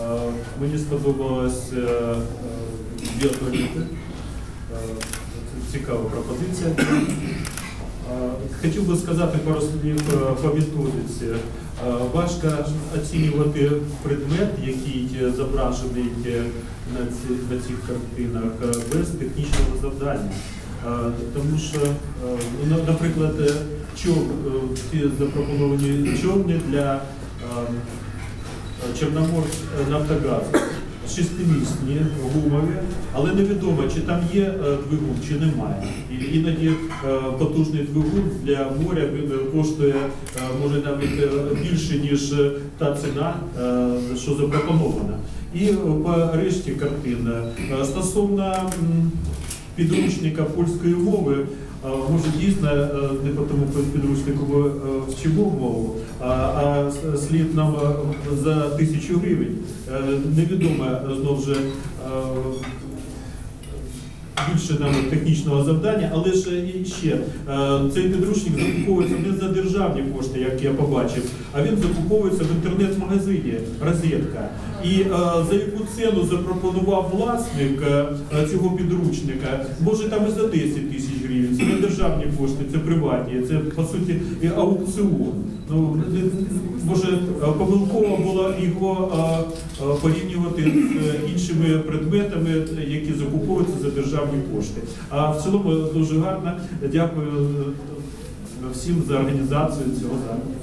Е, Мені сподобалось е, е, дві алфавіти. Е, це Цікава пропозиція. Е, Хотів би сказати пару слів е, по методиці. Е, Важко оцінювати предмет, який зображений е, на цих картинах е, без технічного завдання. Е, Тому що, е, ну, на- наприклад, е, е, ці запропоновані човни для е, Чорноморськ е, Нафтогаз. Шестимісні, гумові, але невідомо, чи там є е, двигун, чи немає. І іноді е, потужний двигун для моря е, коштує е, може навіть е, більше, ніж е, та ціна, е, що запропонована. І е, по решті картин е, стосовно підручника польської мови. е, Може дійсно е, не по тому підручнику е, вчимо мову, а, слід нам е, за тисячу гривень. Невідоме Невідомо е, знову ж е, більше нам технічного завдання, але ж і ще е, цей підручник закуповується не за державні кошти, як я побачив, а він закуповується в інтернет-магазині розетка. І е, за яку ціну запропонував власник е, цього підручника, може там і за 10 тисяч гривень. Це не державні кошти, це приватні, це по суті аукціон. Ну може е, помилково було його е, е, порівнювати з е, іншими предметами, які закуповуються за державні кошти. А в цілому дуже гарно. Дякую е, всім за організацію цього заходу.